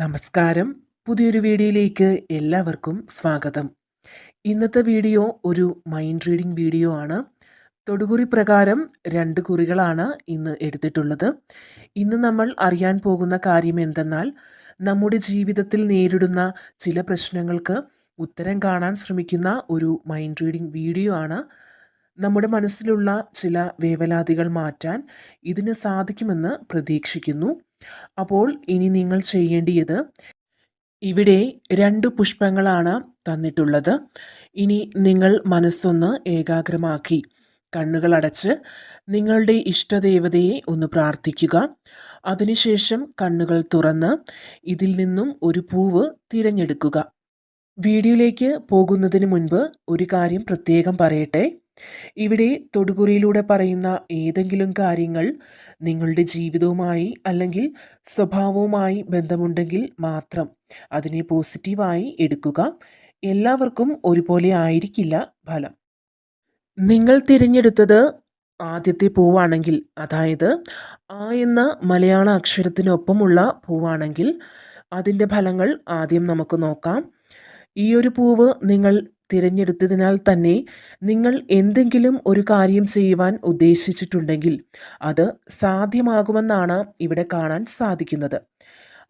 നമസ്കാരം. പുതിയൊരു വീഡിയോയിലേക്ക് എല്ലാവർക്കും സ്വാഗതം. ഇന്നത്തെ വീഡിയോ ഒരു മൈൻഡ് റീഡിംഗ് വീഡിയോ ആണ്. തൊടുകുറി പ്രകാരം രണ്ട് കുറികളാണ് ഇന്ന് എടുത്തിട്ടുള്ളത്. ഇന്ന് നമ്മൾ അറിയാൻ പോകുന്ന കാര്യം എന്തെന്നാൽ നമ്മുടെ ജീവിതത്തിൽ നേരിടുന്ന ചില പ്രശ്നങ്ങൾക്ക് ഉത്തരം കാണാൻ ശ്രമിക്കുന്ന ഒരു മൈൻഡ് റീഡിംഗ് വീഡിയോ ആണ്. നമ്മുടെ മനസ്സിലുള്ള ചില വേവലാതികൾ മാറ്റാൻ ഇതിന് സാധിക്കുമെന്ന് പ്രതീക്ഷിക്കുന്നു. അപ്പോൾ ഇനി നിങ്ങൾ ചെയ്യേണ്ടിയത് ഇവിടെ രണ്ട് പുഷ്പങ്ങളാണ് തന്നിട്ടുള്ളത്. ഇനി നിങ്ങൾ മനസ്സൊന്ന് ഏകാഗ്രമാക്കി കണ്ണുകൾ അടച്ച് നിങ്ങളുടെ ഇഷ്ടദേവതയെ ഒന്ന് പ്രാർത്ഥിക്കുക. അതിനുശേഷം കണ്ണുകൾ തുറന്ന് ഇതിൽ നിന്നും ഒരു പൂവ് തിരഞ്ഞെടുക്കുക. വീഡിയോയിലേക്ക് പോകുന്നതിന് മുൻപ് ഒരു കാര്യം പ്രത്യേകം പറയട്ടെ. ഇവിടെ തൊടുകുറിയിലൂടെ പറയുന്ന ഏതെങ്കിലും കാര്യങ്ങൾ നിങ്ങളുടെ ജീവിതവുമായി അല്ലെങ്കിൽ സ്വഭാവവുമായി ബന്ധമുണ്ടെങ്കിൽ മാത്രം അതിനെ പോസിറ്റീവായി എടുക്കുക എല്ലാവർക്കും ഒരുപോലെ ആയിരിക്കില്ല ഫലം. നിങ്ങൾ തിരഞ്ഞെടുത്തത് ആദ്യത്തെ പൂവാണെങ്കിൽ അതായത് ആ എന്ന മലയാള അക്ഷരത്തിനൊപ്പമുള്ള പൂവാണെങ്കിൽ അതിന്റെ ഫലങ്ങൾ ആദ്യം നമുക്ക് നോക്കാം. ഈ ഒരു പൂവ് നിങ്ങൾ തിരഞ്ഞെടുത്തതിനാൽ തന്നെ നിങ്ങൾ എന്തെങ്കിലും ഒരു കാര്യം ചെയ്യുവാൻ ഉദ്ദേശിച്ചിട്ടുണ്ടെങ്കിൽ അത് സാധ്യമാകുമെന്നാണ് ഇവിടെ കാണാൻ സാധിക്കുന്നത്.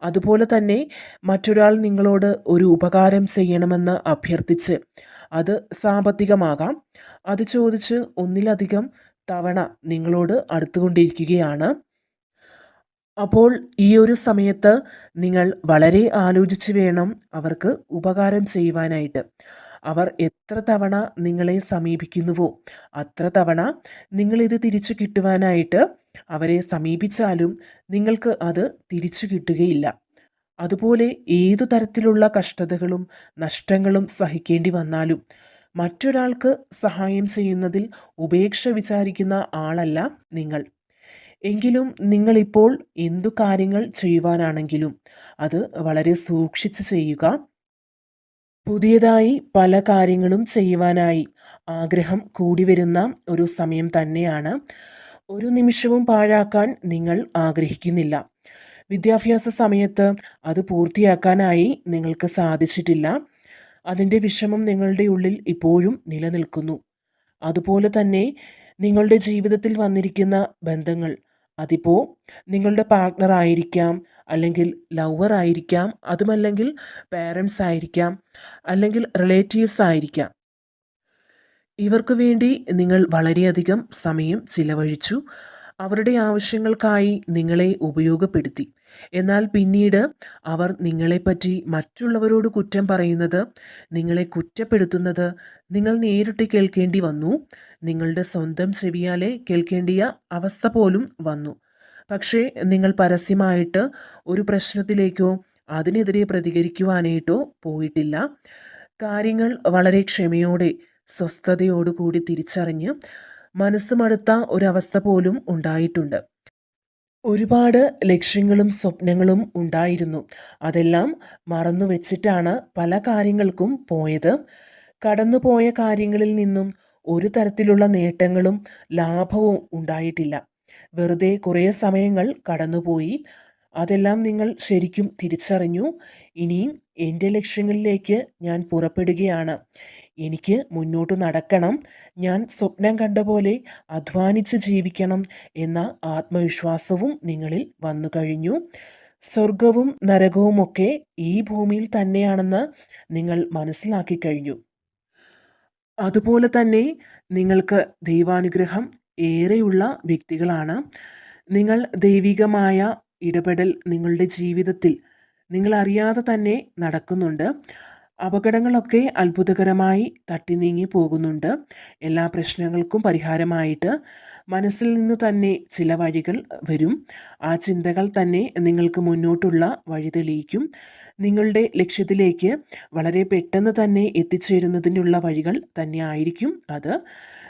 അതുപോലെ തന്നെ മറ്റൊരാൾ നിങ്ങളോട് ഒരു ഉപകാരം ചെയ്യണമെന്ന് അഭ്യർത്ഥിച്ച് അത് സാമ്പത്തികമാകാം. അത് ചോദിച്ച് ഒന്നിലധികം തവണ നിങ്ങളോട് അടുത്തുകൊണ്ടിരിക്കുകയാണ്. അപ്പോൾ ഈ ഒരു സമയത്ത് നിങ്ങൾ വളരെ ആലോചിച്ച് വേണം അവർക്ക് ഉപകാരം ചെയ്യുവാനായിട്ട്. അവർ എത്ര തവണ നിങ്ങളെ സമീപിക്കുന്നുവോ അത്ര തവണ നിങ്ങളിത് തിരിച്ചു കിട്ടുവാനായിട്ട് അവരെ സമീപിച്ചാലും നിങ്ങൾക്ക് അത് തിരിച്ചു കിട്ടുകയില്ല. അതുപോലെ ഏതു തരത്തിലുള്ള കഷ്ടതകളും നഷ്ടങ്ങളും സഹിക്കേണ്ടി വന്നാലും മറ്റൊരാൾക്ക് സഹായം ചെയ്യുന്നതിൽ ഉപേക്ഷ വിചാരിക്കുന്ന ആളല്ല നിങ്ങൾ. എങ്കിലും നിങ്ങളിപ്പോൾ എന്തു കാര്യങ്ങൾ ചെയ്യുവാനാണെങ്കിലും അത് വളരെ സൂക്ഷിച്ച് ചെയ്യുക പുതിയതായി പല കാര്യങ്ങളും ചെയ്യുവാനായി ആഗ്രഹം കൂടി വരുന്ന ഒരു സമയം തന്നെയാണ്. ഒരു നിമിഷവും പാഴാക്കാൻ നിങ്ങൾ ആഗ്രഹിക്കുന്നില്ല. വിദ്യാഭ്യാസ സമയത്ത് അത് പൂർത്തിയാക്കാനായി നിങ്ങൾക്ക് സാധിച്ചിട്ടില്ല. അതിന്റെ വിഷമം നിങ്ങളുടെ ഉള്ളിൽ ഇപ്പോഴും നിലനിൽക്കുന്നു. അതുപോലെ തന്നെ നിങ്ങളുടെ ജീവിതത്തിൽ വന്നിരിക്കുന്ന ബന്ധങ്ങൾ അതിപ്പോൾ നിങ്ങളുടെ പാർട്ട്ണർ ആയിരിക്കാം അല്ലെങ്കിൽ ലവർ ആയിരിക്കാം അതുമല്ലെങ്കിൽ പേരൻസ് ആയിരിക്കാം അല്ലെങ്കിൽ റിലേറ്റീവ്സ് ആയിരിക്കാം. ഇവർക്ക് വേണ്ടി നിങ്ങൾ വളരെയധികം സമയം ചിലവഴിച്ചു. അവരുടെ ആവശ്യങ്ങൾക്കായി നിങ്ങളെ ഉപയോഗപ്പെടുത്തി. എന്നാൽ പിന്നീട് അവർ നിങ്ങളെപ്പറ്റി മറ്റുള്ളവരോട് കുറ്റം പറയുന്നത് നിങ്ങളെ കുറ്റപ്പെടുത്തുന്നത് നിങ്ങൾ നേരിട്ട് കേൾക്കേണ്ടി വന്നു. നിങ്ങളുടെ സ്വന്തം ചെവിയാലെ കേൾക്കേണ്ടിയ അവസ്ഥ പോലും വന്നു. പക്ഷേ നിങ്ങൾ പരസ്യമായിട്ട് ഒരു പ്രശ്നത്തിലേക്കോ അതിനെതിരെ പ്രതികരിക്കുവാനായിട്ടോ പോയിട്ടില്ല. കാര്യങ്ങൾ വളരെ ക്ഷമയോടെ സ്വസ്ഥതയോടുകൂടി തിരിച്ചറിഞ്ഞ് മനസ്സ് മടുത്ത ഒരവസ്ഥ പോലും ഉണ്ടായിട്ടുണ്ട്. ഒരുപാട് ലക്ഷ്യങ്ങളും സ്വപ്നങ്ങളും ഉണ്ടായിരുന്നു. അതെല്ലാം മറന്നു വെച്ചിട്ടാണ് പല കാര്യങ്ങൾക്കും പോയത്. കടന്നുപോയ കാര്യങ്ങളിൽ നിന്നും ഒരു തരത്തിലുള്ള നേട്ടങ്ങളും ലാഭവും ഉണ്ടായിട്ടില്ല. വെറുതെ കുറേ സമയങ്ങൾ കടന്നുപോയി. അതെല്ലാം നിങ്ങൾ ശരിക്കും തിരിച്ചറിഞ്ഞു. ഇനിയും എന്റെ ലക്ഷ്യങ്ങളിലേക്ക് ഞാൻ പുറപ്പെടുകയാണ്. എനിക്ക് മുന്നോട്ട് നടക്കണം. ഞാൻ സ്വപ്നം കണ്ട പോലെ അധ്വാനിച്ച് ജീവിക്കണം എന്ന ആത്മവിശ്വാസവും നിങ്ങളിൽ വന്നു കഴിഞ്ഞു. സ്വർഗവും നരകവുമൊക്കെ ഈ ഭൂമിയിൽ തന്നെയാണെന്ന് നിങ്ങൾ മനസ്സിലാക്കി കഴിഞ്ഞു. അതുപോലെ തന്നെ നിങ്ങൾക്ക് ദൈവാനുഗ്രഹം ഏറെയുള്ള വ്യക്തികളാണ്. നിങ്ങൾ ദൈവികമായ ഇടപെടൽ നിങ്ങളുടെ ജീവിതത്തിൽ നിങ്ങൾ അറിയാതെ തന്നെ നടക്കുന്നുണ്ട്. അപകടങ്ങളൊക്കെ അത്ഭുതകരമായി തട്ടി നീങ്ങി പോകുന്നുണ്ട്. എല്ലാ പ്രശ്നങ്ങൾക്കും പരിഹാരമായിട്ട് മനസ്സിൽ നിന്ന് തന്നെ ചില വഴികൾ വരും. ആ ചിന്തകൾ തന്നെ നിങ്ങൾക്ക് മുന്നോട്ടുള്ള വഴി തെളിയിക്കും. നിങ്ങളുടെ ലക്ഷ്യത്തിലേക്ക് വളരെ പെട്ടെന്ന് തന്നെ എത്തിച്ചേരുന്നതിനുള്ള വഴികൾ തന്നെ ആയിരിക്കും അത്.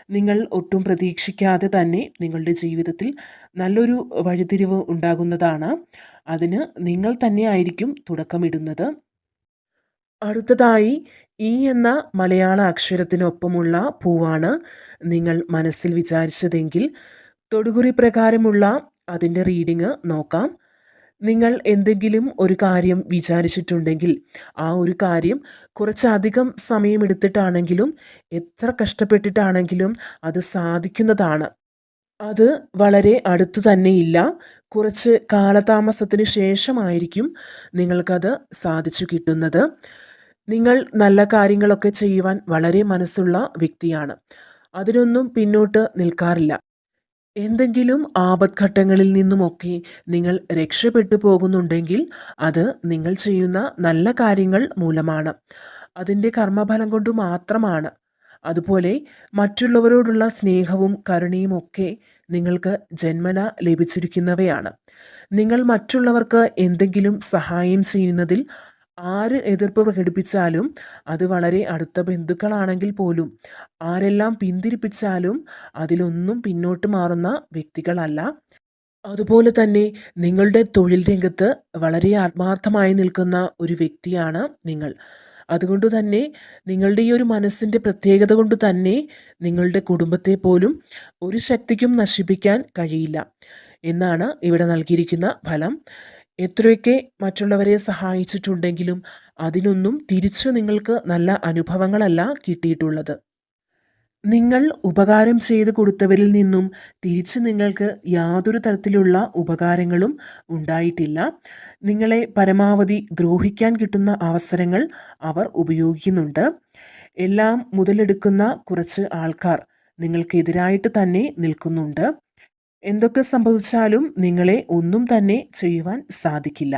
നിങ്ങൾ ഒട്ടും പ്രതീക്ഷിക്കാതെ തന്നെ നിങ്ങളുടെ ജീവിതത്തിൽ നല്ലൊരു വഴിതിരിവ് ഉണ്ടാകുന്നതാണ്. അതിന് നിങ്ങൾ തന്നെ ആയിരിക്കും തുടക്കമിടുന്നത്. അടുത്തതായി ഈ എന്ന മലയാള അക്ഷരത്തിനൊപ്പമുള്ള പൂവാണ് നിങ്ങൾ മനസ്സിൽ വിചാരിച്ചതെങ്കിൽ തൊടുകുറി പ്രകാരമുള്ള അതിന്റെ റീഡിങ് നോക്കാം. നിങ്ങൾ എന്തെങ്കിലും ഒരു കാര്യം വിചാരിച്ചിട്ടുണ്ടെങ്കിൽ ആ ഒരു കാര്യം കുറച്ചധികം സമയമെടുത്തിട്ടാണെങ്കിലും എത്ര കഷ്ടപ്പെട്ടിട്ടാണെങ്കിലും അത് സാധിക്കുന്നതാണ്. അത് വളരെ അടുത്തു തന്നെയില്ല. കുറച്ച് കാലതാമസത്തിന് ശേഷമായിരിക്കും നിങ്ങൾക്കത് സാധിച്ചു കിട്ടുന്നത്. നിങ്ങൾ നല്ല കാര്യങ്ങളൊക്കെ ചെയ്യുവാൻ വളരെ മനസ്സുള്ള വ്യക്തിയാണ്. അതിനൊന്നും പിന്നോട്ട് നിൽക്കാറില്ല. എന്തെങ്കിലും ആപത്ഘട്ടങ്ങളിൽ നിന്നുമൊക്കെ നിങ്ങൾ രക്ഷപ്പെട്ടു പോകുന്നുണ്ടെങ്കിൽ അത് നിങ്ങൾ ചെയ്യുന്ന നല്ല കാര്യങ്ങൾ മൂലമാണ്. അതിന്റെ കർമ്മഫലം കൊണ്ട് മാത്രമാണ്. അതുപോലെ മറ്റുള്ളവരോടുള്ള സ്നേഹവും കരുണയും ഒക്കെ നിങ്ങൾക്ക് ജന്മന ലഭിച്ചിരിക്കുന്നവയാണ്. നിങ്ങൾ മറ്റുള്ളവർക്ക് എന്തെങ്കിലും സഹായം ചെയ്യുന്നതിൽ ആര് എതിർപ്പ് പ്രകടിപ്പിച്ചാലും അത് വളരെ അടുത്ത ബന്ധുക്കളാണെങ്കിൽ പോലും ആരെല്ലാം പിന്തിരിപ്പിച്ചാലും അതിലൊന്നും പിന്നോട്ട് മാറുന്ന വ്യക്തികളല്ല. അതുപോലെ തന്നെ നിങ്ങളുടെ തൊഴിൽ രംഗത്ത് വളരെ ആത്മാർത്ഥമായി നിൽക്കുന്ന ഒരു വ്യക്തിയാണ് നിങ്ങൾ. അതുകൊണ്ട് തന്നെ നിങ്ങളുടെ ഈ ഒരു മനസ്സിന്റെ പ്രത്യേകത കൊണ്ട് തന്നെ നിങ്ങളുടെ കുടുംബത്തെ പോലും ഒരു ശക്തിക്കും നശിപ്പിക്കാൻ കഴിയില്ല എന്നാണ് ഇവിടെ നൽകിയിരിക്കുന്ന ഫലം. എത്രയൊക്കെ മറ്റുള്ളവരെ സഹായിച്ചിട്ടുണ്ടെങ്കിലും അതിനൊന്നും തിരിച്ചു നിങ്ങൾക്ക് നല്ല അനുഭവങ്ങളല്ല കിട്ടിയിട്ടുള്ളത്. നിങ്ങൾ ഉപകാരം ചെയ്തു കൊടുത്തവരിൽ നിന്നും തിരിച്ച് നിങ്ങൾക്ക് യാതൊരു തരത്തിലുള്ള ഉപകാരങ്ങളും ഉണ്ടായിട്ടില്ല. നിങ്ങളെ പരമാവധി ദ്രോഹിക്കാൻ കിട്ടുന്ന അവസരങ്ങൾ അവർ ഉപയോഗിക്കുന്നുണ്ട്. എല്ലാം മുതലെടുക്കുന്ന കുറച്ച് ആൾക്കാർ നിങ്ങൾക്കെതിരായിട്ട് തന്നെ നിൽക്കുന്നുണ്ട്. എന്തൊക്കെ സംഭവിച്ചാലും നിങ്ങളെ ഒന്നും തന്നെ ചെയ്യുവാൻ സാധിക്കില്ല.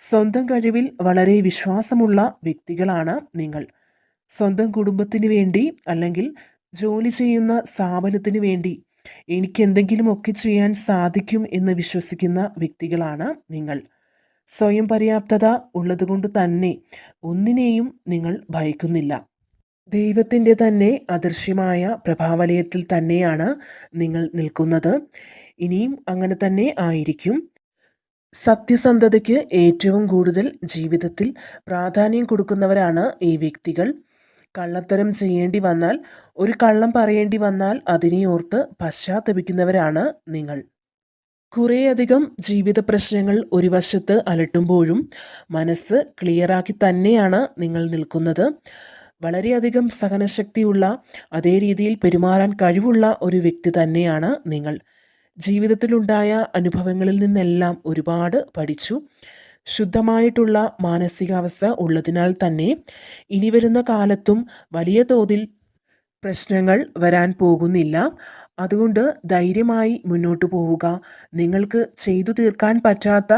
സ്വന്തം കഴിവിൽ വളരെ വിശ്വാസമുള്ള വ്യക്തികളാണ് നിങ്ങൾ. സ്വന്തം കുടുംബത്തിന് വേണ്ടി അല്ലെങ്കിൽ ജോലി ചെയ്യുന്ന സ്ഥാപനത്തിന് വേണ്ടി എനിക്ക് എന്തെങ്കിലുമൊക്കെ ചെയ്യാൻ സാധിക്കും എന്ന് വിശ്വസിക്കുന്ന വ്യക്തികളാണ് നിങ്ങൾ. സ്വയം പര്യാപ്തത ഉള്ളതുകൊണ്ട് തന്നെ ഒന്നിനെയും നിങ്ങൾ ഭയക്കുന്നില്ല. ദൈവത്തിന്റെ തന്നെ അദൃശ്യമായ പ്രഭാവലയത്തിൽ തന്നെയാണ് നിങ്ങൾ നിൽക്കുന്നത്. ഇനിയും അങ്ങനെ തന്നെ ആയിരിക്കും. സത്യസന്ധതയ്ക്ക് ഏറ്റവും കൂടുതൽ ജീവിതത്തിൽ പ്രാധാന്യം കൊടുക്കുന്നവരാണ് ഈ വ്യക്തികൾ. കള്ളത്തരം ചെയ്യേണ്ടി വന്നാൽ ഒരു കള്ളം പറയേണ്ടി വന്നാൽ അതിനെ ഓർത്ത് പശ്ചാത്തപിക്കുന്നവരാണ് നിങ്ങൾ. കുറേയധികം ജീവിത പ്രശ്നങ്ങൾ ഒരു വശത്ത് അലട്ടുമ്പോഴും മനസ്സ് ക്ലിയറാക്കി തന്നെയാണ് നിങ്ങൾ നിൽക്കുന്നത്. വളരെയധികം സഹനശക്തിയുള്ള അതേ രീതിയിൽ പെരുമാറാൻ കഴിവുള്ള ഒരു വ്യക്തി തന്നെയാണ് നിങ്ങൾ. ജീവിതത്തിലുണ്ടായ അനുഭവങ്ങളിൽ നിന്നെല്ലാം ഒരുപാട് പഠിച്ചു. ശുദ്ധമായിട്ടുള്ള മാനസികാവസ്ഥ ഉള്ളതിനാൽ തന്നെ ഇനി വരുന്ന കാലത്തും വലിയ തോതിൽ പ്രശ്നങ്ങൾ വരാൻ പോകുന്നില്ല. അതുകൊണ്ട് ധൈര്യമായി മുന്നോട്ട് പോവുക. നിങ്ങൾക്ക് ചെയ്തു തീർക്കാൻ പറ്റാത്ത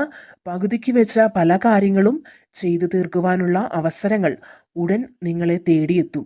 പകുതിക്ക് വെച്ച പല കാര്യങ്ങളും ചെയ്തു തീർക്കുവാനുള്ള അവസരങ്ങൾ ഉടൻ നിങ്ങളെ തേടിയെത്തും.